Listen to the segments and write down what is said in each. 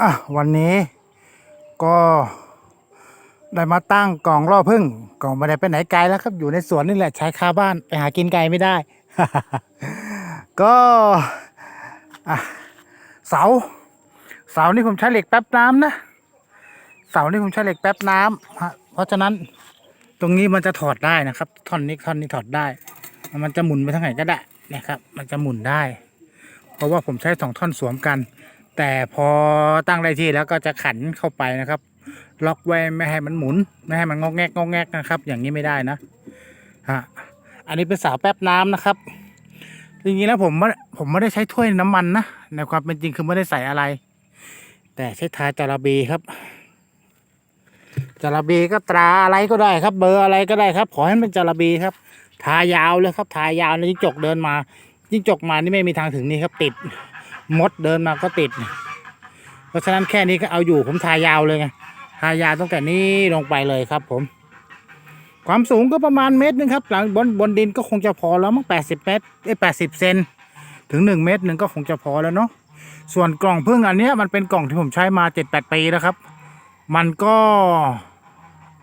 อะวันนี้ก็ได้มาตั้งกล่องล่อพึ่งกล่องไม่ได้ไปไหนไกลแล้วครับ อยู่ในสวนนี่แหละใช้คาบ้านไปหากินไกลไม่ได้ ก็อะเสา เสานี่ผมใช้เหล็กแป๊บน้ำนะ เสานี่ผมใช้เหล็กแป๊บน้ำฮะเพราะฉะนั้นตรงนี้มันจะถอดได้นะครับ ท่อนนี้ท่อนนี้ถอดได้ มันจะหมุนไปทางไหนก็ได้นะครับ มันจะหมุนได้ เพราะว่าผมใช้สองท่อนสวมกัน แต่พอตั้งได้ที่แล้วก็จะขันเข้าไปนะครับ ล็อกไว้ไม่ให้มันหมุน ไม่ให้มันงอกแงกงอกแงกนะครับ อย่างนี้ไม่ได้นะฮะอันนี้เป็นสาวแป๊บน้ำนะครับจริงๆแล้วผมไม่ผมไม่ได้ใช้ถ้วยน้ำมันนะในความเป็นจริงคือไม่ได้ใส่อะไร แต่ใช้ทาจาระบีครับจาระบีก็ตราอะไรก็ได้ครับ เบอร์อะไรก็ได้ครับ ขอให้มันจาระบีครับ ทายาวเลยครับ ทายาวแล้วจิ้งจกเดินมาจิ้งจกมานี่ไม่มีทางถึงนี่ครับติด มดเดินมาก็ติด เพราะฉะนั้นแค่นี้ก็เอาอยู่ผมทายาวเลยไงทายาวตั้งแต่นี้ลงไปเลยครับ ผม ความสูงก็ประมาณเมตรหนึงครับ หลังบนบนดินก็คงจะพอแล้วมั้งแปดสิบเมตรเอ้แปดสิบเซนถึงหนึ่งเมตรหนึ่งก็คงจะพอแล้วเนาะส่วนกล่องพึ่งอันเนี้ยมันเป็นกล่องที่ผมใช้มาเจ็ดแปดปีแล้วครับ มันก็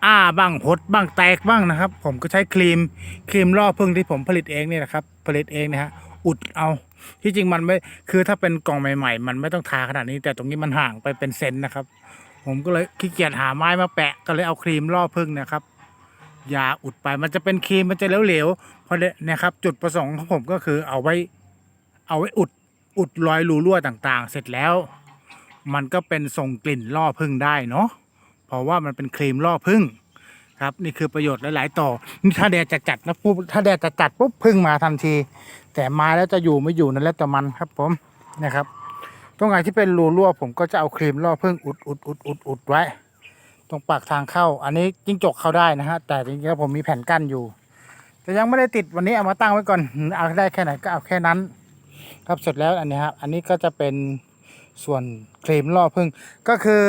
อ้าบ้างหดบ้างแตกบ้างนะครับ ผมก็ใช้ครีมครีมล่อพึ่งที่ผมผลิตเองเนี่ยนะครับ ผลิตเองนะฮะอุดเอา ที่จริงมันไม่คือถ้าเป็นกล่องใหม่ๆ มันไม่ต้องทาขนาดนี้ แต่ตรงนี้มันห่างไปเป็นเซนนะครับ ผมก็เลยขี้เกียจหาไม้มาแปะก็เลยเอาครีมล่อพึ่งนะครับยาอุดไปมันจะเป็นครีมมันจะเหลวๆเพราะเนี่ยครับจุดประสงค์ของผมก็คือเอาไว้เอาไว้อุดอุดรอยรูรั่วต่างๆ เสร็จแล้ว มันก็เป็นส่งกลิ่นล่อพึ่งได้เนาะเพราะว่ามันเป็นครีมล่อพึ่งครับ นี่คือประโยชน์หลาย ๆ ต่อนี่ถ้าแดดจะจัดนะปุ๊บถ้าแดดจะจัดปุ๊บพึ่งมาทันที แต่มาแล้วจะอยู่ไม่อยู่นั่นแล้วแต่มันครับผมนะครับ ตรงไหนที่เป็นรูรั่วผมก็จะเอาครีมล่อพึ่งอุดอุดอุดอุดอุดไว้ ตรงปากทางเข้า อันนี้จิ้งจกเข้าได้นะฮะแต่จริงๆแล้วผมมีแผ่นกั้นอยู่ แต่ยังไม่ได้ติดวันนี้เอามาตั้งไว้ก่อนเอาได้แค่ไหนก็เอาแค่นั้น ครับเสร็จแล้วอันนี้ครับอันนี้ก็จะเป็นส่วนครีมล่อพึ่งก็คือ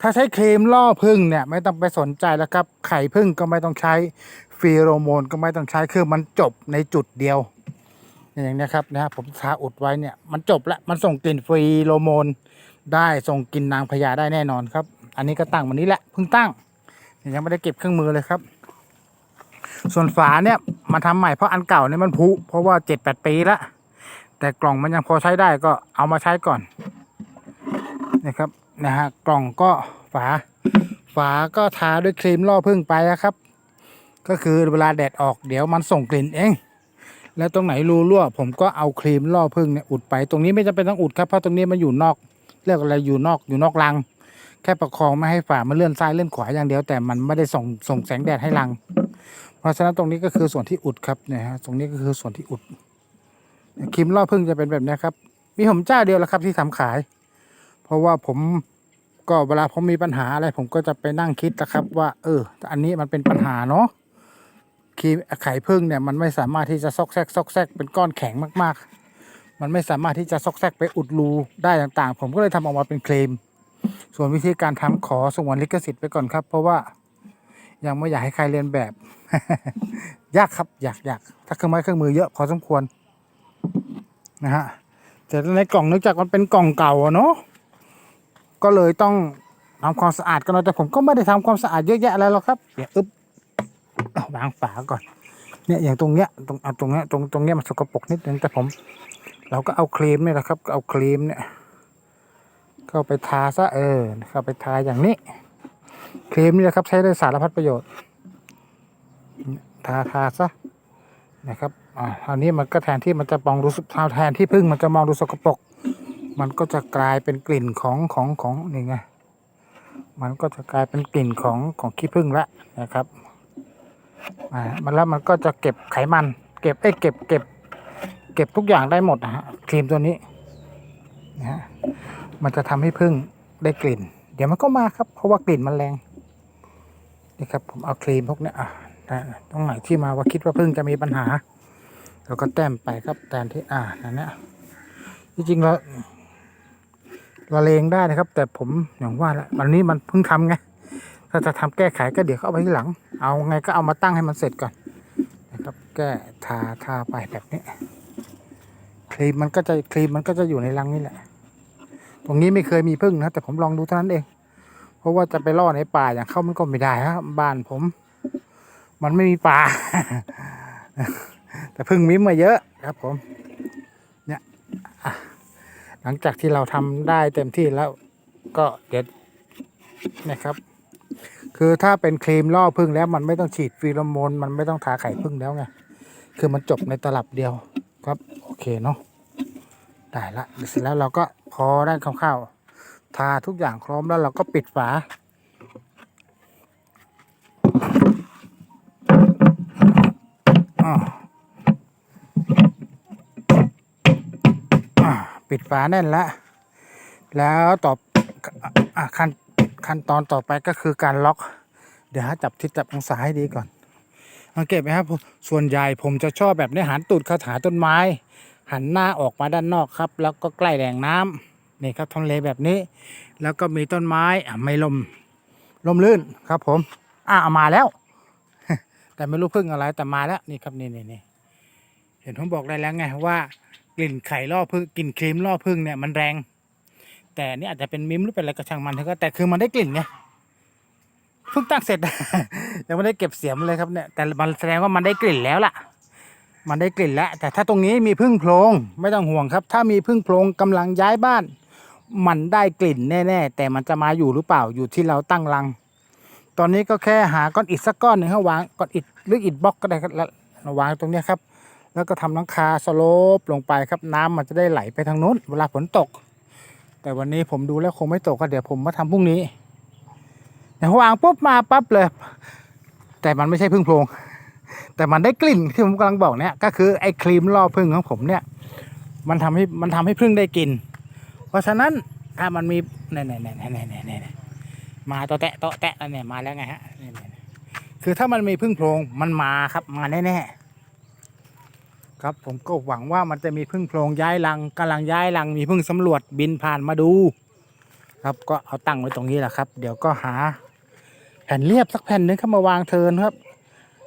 ถ้าใช้ครีมล่อพึ่งเนี่ยไม่ต้องไปสนใจแล้วครับ ไข่พึ่งก็ไม่ต้องใช้ฟีโรโมนก็ไม่ต้องใช้คือมันจบในจุดเดียว อย่างนี้ครับนะผมทาอุดไว้เนี่ยมันจบละมันส่งกลิ่นฟรีโรโมนได้ส่งกลิ่นนางพญาได้แน่นอนครับ อันนี้ก็ตั้งวันนี้แหละเพิ่งตั้งยังไม่ได้เก็บเครื่องมือเลยครับ ส่วนฝาเนี่ยมาทำใหม่เพราะอันเก่าเนี่ยมันผุเพราะว่าเจ็ดแปดปีละแต่กล่องมันยังพอใช้ได้ก็เอามาใช้ก่อนนะครับนะฮะกล่องก็ฝา ฝาก็ทาด้วยครีมล่อพึ่งไปนะครับ ก็คือเวลาแดดออกเดี๋ยวมันส่งกลิ่นเอง แล้วตรงไหนรูรั่ว ผมก็เอาครีมล่อพึ่งเนี่ยอุดไป ตรงนี้ไม่จำเป็นต้องอุดครับเพราะตรงนี้มันอยู่นอกเรียกอะไรอยู่นอกอยู่นอกรัง แค่ประคองไม่ให้ฝ่ามันเลื่อนซ้ายเลื่อนขวาอย่างเดียวแต่มันไม่ได้ส่งส่งแสงแดดให้รัง เพราะฉะนั้นตรงนี้ก็คือส่วนที่อุดครับเนี่ยฮะตรงนี้ก็คือส่วนที่อุดครีมล่อพึ่งจะเป็นแบบนี้ครับ มีผมเจ้าเดียวแหละครับที่ทำขาย เพราะว่าผมก็เวลาผมมีปัญหาอะไร ผมก็จะไปนั่งคิดนะครับ ว่า เออ อันนี้มันเป็นปัญหาเนาะ ครีมไข่พึ่งเนี่ยมันไม่สามารถที่จะซอกแซกซอกแซกเป็นก้อนแข็งมากๆ มันไม่สามารถที่จะซอกแซกไปอุดรูได้ต่างๆ ผมก็เลยทำออกมาเป็นครีม ส่วนวิธีการทำขอสงวนลิขสิทธิ์ไปก่อนครับ เพราะว่ายังไม่อยากให้ใครเรียนแบบ ยากครับอยากอยากถ้าเครื่องไม้เครื่องมือเยอะพอสมควรนะฮะแต่ในกล่องเนื่องจากมันเป็นกล่องเก่าอะเนาะก็เลยต้องทำความสะอาดกันหน่อยแต่ผมก็ไม่ได้ทำความสะอาดเยอะแยะอะไรหรอกครับเดี๋ยวอึ๊บ เอาวางฝาก่อน เนี่ยอย่างตรงเนี้ยตรงเอาตรงเนี้ยตรงตรงเนี้ยมันสกปรกนิดนึงแต่ผม เราก็เอาครีมเนี่ยแหละครับเอาครีมเนี่ยเข้าไปทาซะเออเข้าไปทาอย่างนี้ ครีมนี่นะครับใช้ได้สารพัดประโยชน์ ทาทาซะนะครับอ่าคราวนี้มันก็แทนที่มันจะมองดูสทาแทนที่พึ่งมันจะมองดูสกปรกมันก็จะกลายเป็นกลิ่นของของของนี่ไงมันก็จะกลายเป็นกลิ่นของของขี้ผึ้งละนะครับ อ่ามันแล้วมันก็จะเก็บไขมัน เก็บเอ้ยเก็บเก็บ เก็บทุกอย่างได้หมดนะฮะครีมตัวนี้นะฮะมันจะทำให้พึ่งได้กลิ่น เดี๋ยวมันก็มาครับ เพราะว่ากลิ่นมันแรงนี่ครับผมเอาครีมพวกนี้อะตรงไหนที่มาว่าคิดว่าพึ่งจะมีปัญหาเราก็แต้มไปครับแทนที่อ่านั่นเนี้ยจริงๆเราเราเลงได้นะครับ แต่ผมอย่างว่าแหละวันนี้มันเพิ่งทำไงถ้าจะทำแก้ไขก็เดี๋ยวเขาเอาไปที่หลัง เอาไงก็เอามาตั้งให้มันเสร็จก่อนนะครับแก้ทาทาไปแบบนี้ครีมมันก็จะครีมมันก็จะอยู่ในรังนี่แหละ ตรงนี้ไม่เคยมีพึ่งนะแต่ผมลองดูเท่านั้นเอง เพราะว่าจะไปล่อในป่าอย่างเข้ามันก็ไม่ได้ครับบ้านผม มันไม่มีป่า แต่พึ่งมิ้มมาเยอะครับผม เนี่ยหลังจากที่เราทำได้เต็มที่แล้วก็เด็ดนะครับ คือถ้าเป็นครีมล่อพึ่งแล้วมันไม่ต้องฉีดฟีโรโมน มันไม่ต้องทาไข่พึ่งแล้วไง คือมันจบในตลับเดียวครับ โอเคเนาะได้ละเสร็จแล้วเราก็พอได้คร่าวๆทาทุกอย่างพร้อมแล้วเราก็ปิดฝาปิดฝาแน่นแล้ว แล้วต่ออขั้น ขั้นตอนต่อไปก็คือการล็อก เดี๋ยวหาจับทิศจับองศาให้ดีก่อนสังเกตไหมครับ ส่วนใหญ่ผมจะชอบแบบนี้หันตูดเข้าหาต้นไม้ หันหน้าออกมาด้านนอกครับ แล้วก็ใกล้แหล่งน้ำนี่ครับทำเลแบบนี้ แล้วก็มีต้นไม้ไม่ลมลมลื่นครับ ผม อ่ามาแล้ว แต่ไม่รู้พึ่งอะไรแต่มาแล้วนี่ครับนี่นี่นี่เห็นผมบอกได้แล้วไงว่ากลิ่นไข่ล่อพึ่งกลิ่นครีมล่อพึ่งเนี่ยมันแรง แต่อันนี่อาจจะเป็นมิมหรือเป็นอะไรก็ช่างมันเถอะก็แต่คือมันได้กลิ่นไงเพิ่งตั้งเสร็จ ยังไม่ได้เก็บเสียมเลยครับเนี่ยแต่มันแสดงว่ามันได้กลิ่นแล้วล่ะ มันได้กลิ่นแล้ว แต่ถ้าตรงนี้มีพึ่งโพรงไม่ต้องห่วงครับ ถ้ามีพึ่งโพรงกำลังย้ายบ้าน มันได้กลิ่นแน่ๆแต่มันจะมาอยู่หรือเปล่าอยู่ที่เราตั้งรัง ตอนนี้ก็แค่หาก้อนอิฐสักก้อนหนึ่งให้วางก้อนอิฐหรืออิฐบล็อกก็ได้ครับแล้ววางตรงเนี้ยครับ แล้วก็ทำหลังคาสโลปลงไปครับน้ำมันจะได้ไหลไปทางนู้น เวลาฝนตก แต่วันนี้ผมดูแล้วคงไม่ตกก็เดี๋ยวผมมาทำพรุ่งนี้แต่วางปุ๊บมาปั๊บเลย แต่มันไม่ใช่พึ่งโพรง แต่มันได้กลิ่นที่ผมกำลังบอกเนี่ยก็คือไอ้ครีมล่อพึ่งของผมเนี่ย มันทำให้มันทำให้พึ่งได้กลิ่นเพราะฉะนั้นถ้ามันมีเนี่ยเนี่ยเนี่ยเนี่ยเนี่ยเนี่ยมาต่อแตะต่อแตะแล้วเนี่ยมาแล้วไงฮะเนี่ยคือถ้ามันมีพึ่งโพรงมันมาครับมาแน่ๆ ครับผมก็หวังว่ามันจะมีพึ่งโพรงย้ายรังกำลังย้ายรังมีพึ่งสำรวจบินผ่านมาดู ครับก็เอาตั้งไว้ตรงนี้แหละครับ เดี๋ยวก็หา แผ่นเรียบสักแผ่นหนึงเข้ามาวางเทินครับ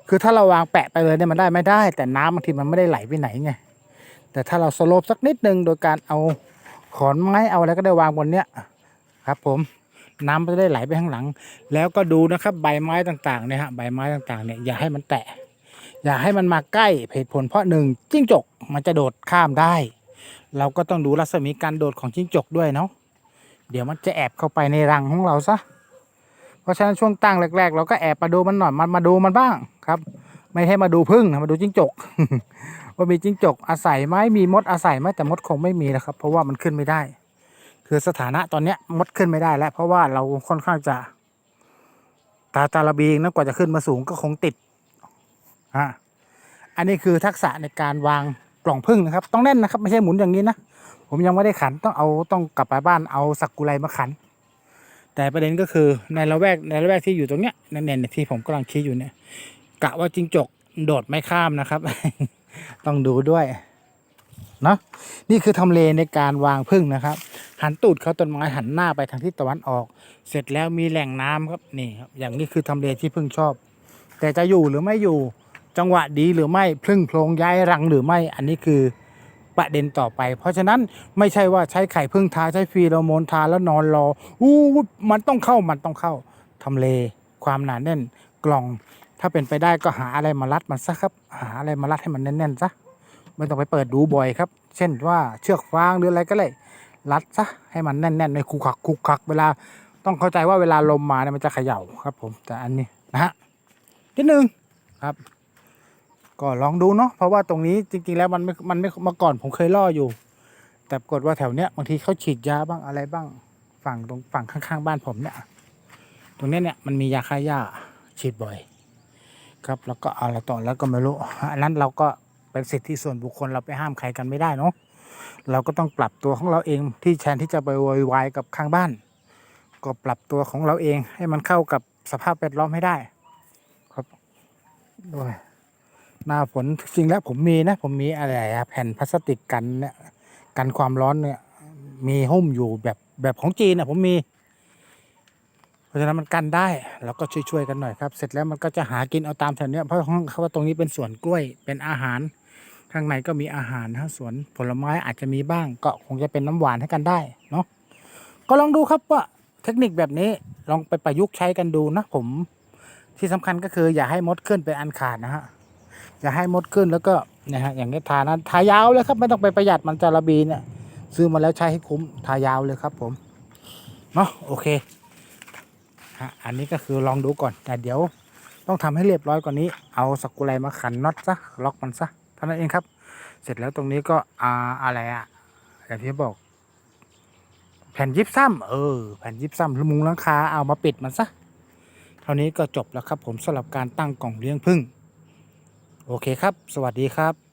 คือถ้าเราวางแปะไปเลยเนี่ยมันได้ไม่ได้ แต่น้ำบางทีมันไม่ได้ไหลไปไหนไงแต่ถ้าเราสโลปสักนิดนึงโดยการเอาขอนไม้เอาอะไรก็ได้วางบนเนี้ยครับ ผมน้ำมันจะได้ไหลไปข้างหลัง แล้วก็ดูนะครับ ใบไม้ต่างๆเนี่ยฮะใบไม้ต่างๆเนี่ยอย่าให้มันแตะ อย่าให้มันมาใกล้เหตุผลเพราะหนึ่งจิ้งจกมันจะโดดข้ามได้ เราก็ต้องดูรัศมีการโดดของจิ้งจกด้วยเนาะเดี๋ยวมันจะแอบเข้าไปในรังของเราซะเพราะฉะนั้นช่วงตั้งแรก ๆ เราก็แอบมาดูมันหน่อยมันมาดูมันบ้างครับ ไม่ให้มาดูพึ่งมาดูจิ้งจกว่ามีจิ้งจกอาศัยไหมมีมดอาศัยไหมแต่มดคงไม่มีแล้วครับ เพราะว่ามันขึ้นไม่ได้ คือสถานะตอนเนี้ยมดขึ้นไม่ได้แล้ว เพราะว่าเราค่อนข้างจะ ตาตาลบีงนะกว่าจะขึ้นมาสูงก็คงติด อะอันนี้คือทักษะในการวางกล่องพึ่งนะครับ ต้องแน่นนะครับ ไม่ใช่หมุนอย่างนี้นะผมยังไม่ได้ขันต้องเอาต้องกลับไปบ้านเอาสักกุไรมาขัน แต่ประเด็นก็คือในละแวกในละแวกที่อยู่ตรงเนี้ยในเนยที่ผมกำลังคิดอยู่เนี่ยกะว่าจิงจกโดดไม่ข้ามนะครับ ต้องดูด้วยเนาะนี่คือทำเลในการวางพึ่งนะครับ หันตูดเขาต้นไม้หันหน้าไปทางทิศตะวันออก เสร็จแล้วมีแหล่งน้ำครับนี่ครับอย่างนี้คือทำเลที่พึ่งชอบ แต่จะอยู่หรือไม่อยู่ จังหวะดีหรือไม่พึ่งโพรงย้ายรังหรือไม่อันนี้คือประเด็นต่อไป เพราะฉะนั้นไม่ใช่ว่าใช้ไข่พึ่งทาใช้ฟีโรโมนทาแล้วนอนรออู้มันต้องเข้ามันต้องเข้าทำเล ความหนาแน่นกล่อง ถ้าเป็นไปได้ก็หาอะไรมารัดมันซะครับ หาอะไรมารัดให้มันแน่นๆซะไม่ต้องไปเปิดดูบ่อยครับ เช่นว่าเชือกฟางหรืออะไรก็เลยรัดซะให้มันแน่นๆในคุกคักคุกคัก เวลาต้องเข้าใจว่าเวลาลมมาเนี่ยมันจะเขย่าครับ ผมแต่อันนี้นะฮะนิดนึงครับ ก็ลองดูเนาะเพราะว่าตรงนี้จริง ๆ แล้วมันไม่มันไม่มื่อก่อนผมเคยล่ออยู่ แต่ปรากฏว่าแถวเนี้ยบางทีเขาฉีดยาบ้างอะไรบ้าง ฝั่งตรงฝั่งข้างๆบ้านผมเนี่ย ตรงเนี้ยเนี่ยมันมียาฆ่าหญ้าฉีดบ่อย ครับแล้วก็อะไรต่อแล้วก็ไม่รู้อันนั้นเราก็เป็นสิทธิส่วนบุคคลเราไปห้ามใครกันไม่ได้เนาะเราก็ต้องปรับตัวของเราเองที่แทนที่จะไปโวยวายกับข้างบ้าน ก็ปรับตัวของเราเองให้มันเข้ากับสภาพแวดล้อมให้ได้ ครับด้วย หน้าฝนจริงแล้วผมมีนะ ผมมีอะไรแผ่นพลาสติกกันเนี่ยกันความร้อนเนี่ยมีหุ้มอยู่แบบแบบของจีนนะผมมี เพราะฉะนั้นมันกันได้เราก็ช่วยๆกันหน่อยครับ เสร็จแล้วมันก็จะหากินเอาตามแถวเนี้ยเพราะเขาว่าตรงนี้เป็นสวนกล้วยเป็นอาหาร ข้างในก็มีอาหารนะสวนผลไม้อาจจะมีบ้าง ก็คงจะเป็นน้ำหวานให้กันได้เนาะก็ลองดูครับว่าเทคนิคแบบนี้ลองไปประยุกต์ใช้กันดูนะผมที่สำคัญก็คืออย่าให้มดขึ้นเป็นอันขาดนะฮะ อย่าให้มดขึ้นแล้วก็นะฮะอย่างนี้ทานะทายาวเลยครับ ไม่ต้องไปประหยัดมันจาระบีเนี่ยซื้อมาแล้วใช้ให้คุ้มทายาวเลยครับผมเนาะโอเคฮะอันนี้ก็คือลองดูก่อน แต่เดี๋ยวต้องทำให้เรียบร้อยกว่านี้ เอาสกรูไลมาขันน็อตซะล็อกมันซะเท่านั้นเองครับ เสร็จแล้วตรงนี้ก็อ่าอะไรอะอย่างที่บอก แผ่นยิบซ้ำเออแผ่นยิบซ้ำมุงหลังคาเอามาปิดมันซะเท่านี้ก็จบแล้วครับผมสำหรับการตั้งกล่องเลี้ยงพึ่ง โอเคครับ สวัสดีครับ